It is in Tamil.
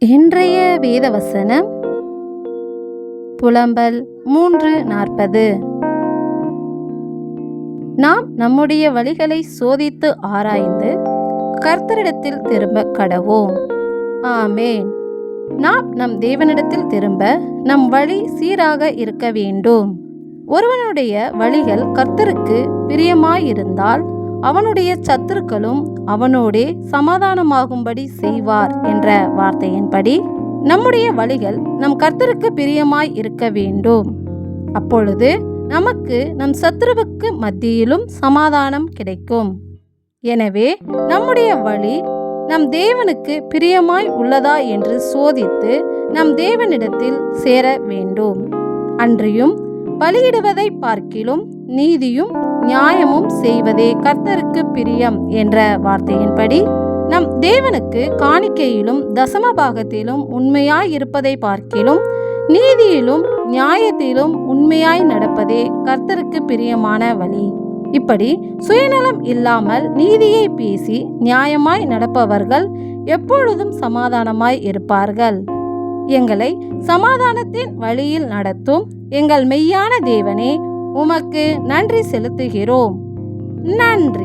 இன்றைய வேதவசனம் புலம்பல் மூன்று நாற்பது. நாம் நம்முடைய வழிகளை சோதித்து ஆராய்ந்து கர்த்தரிடத்தில் திரும்ப கடவோம். ஆமேன். நாம் நம் தேவனிடத்தில் திரும்ப நம் வழி சீராக இருக்க வேண்டும். ஒருவனுடைய வழிகள் கர்த்தருக்கு பிரியமாயிருந்தால் அவனுடைய சத்துருக்களும் அவனோடே சமாதானமாகும்படி செய்வார் என்ற வார்த்தையின்படி நம்முடைய வழிகள் நம் கர்த்தருக்கு பிரியமாய் இருக்க வேண்டும். அப்பொழுது நமக்கு நம் சத்ருவுக்கு மத்தியிலும் சமாதானம் கிடைக்கும். எனவே நம்முடைய வழி நம் தேவனுக்கு பிரியமாய் உள்ளதா என்று சோதித்து நம் தேவனிடத்தில் சேர வேண்டும். அன்றியும் பலியிடுவதை பார்க்கிலும் நீதியும் நியாயமும் செய்வதே கர்த்தருக்கு பிரியம் என்ற வார்த்தையின்படி நம் தேவனுக்கு காணிக்கையிலும் தசம பாகத்திலும் உண்மையாய் இருப்பதை பார்க்கிலும் நீதியிலும் நியாயத்திலும் உண்மையாய் நடப்பதே கர்த்தருக்கு பிரியமான வழி. இப்படி சுயநலம் இல்லாமல் நீதியை பேசி நியாயமாய் நடப்பவர்கள் எப்பொழுதும் சமாதானமாய் இருப்பார்கள். எங்களை சமாதானத்தின் வழியில் நடத்தும் எங்கள் மெய்யான தேவனே உமக்கு நன்றி செலுத்துகிறோம். நன்றி.